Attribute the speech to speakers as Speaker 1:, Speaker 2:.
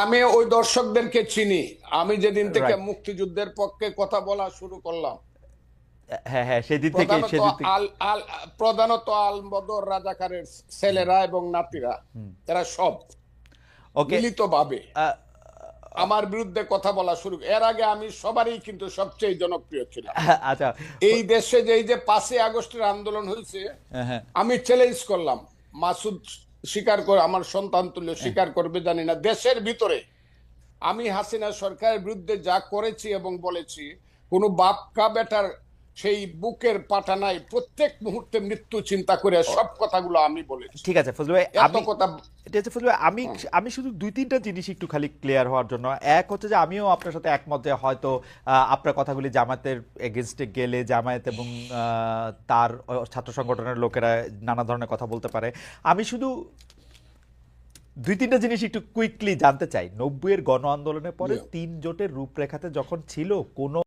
Speaker 1: আমি ওই দর্শকদেরকে চিনি। আমি যেদিন থেকে মুক্তিযুদ্ধের পক্ষে কথা বলা শুরু করলাম।
Speaker 2: হ্যাঁ হ্যাঁ সেদিন থেকে
Speaker 1: প্রধানত
Speaker 2: সেদিন থেকে
Speaker 1: আল আল প্রধানত আল বদর রাজাকারের ছেলেরা এবং নাতিরা এরা সব
Speaker 2: ওকে
Speaker 1: মিলিত আমার বিরুদ্ধে কথা বলা শুরু এর আগে আমি সবারই কিন্তু সবচেয়ে জনপ্রিয় ছিলাম।
Speaker 2: আচ্ছা।
Speaker 1: এই দেশে যে এই যে পাঁচই আগস্টের আন্দোলন হয়েছে
Speaker 2: হ্যাঁ, হ্যাঁ।
Speaker 1: আমি চ্যালেঞ্জ করলাম। মাসুদ স্বীকার করে আমার সন্তান তুলে স্বীকার করবে জানি না। দেশের ভিতরে আমি হাসিনা সরকারের বিরুদ্ধে যা করেছি এবং বলেছি কোনো বাপকা বেটার সেই বুকের পাটা নাই প্রত্যেক মুহূর্তে মৃত্যু চিন্তা করে সব কথাগুলো আমি বলেছি।
Speaker 2: ঠিক আছে ফজলু ভাই
Speaker 1: এত
Speaker 2: আমি
Speaker 1: কথা
Speaker 2: এটা হচ্ছে ফজলু ভাই, আমি আমি শুধু দুই তিনটা জিনিস একটু খালি ক্লিয়ার হওয়ার জন্য। এক হচ্ছে যে আমিও আপনার সাথে একমত যে হয়তো আপনার কথাগুলি জামায়াতের এগেনস্টে গেলে জামায়াত এবং তার ছাত্র সংগঠনের লোকেরা নানা ধরনের কথা বলতে পারে। আমি শুধু দুই তিনটা জিনিস একটু কুইকলি জানতে চাই। নব্বইয়ের গণ আন্দোলনের পরে তিন জোটের রূপরেখাতে যখন ছিল কোনো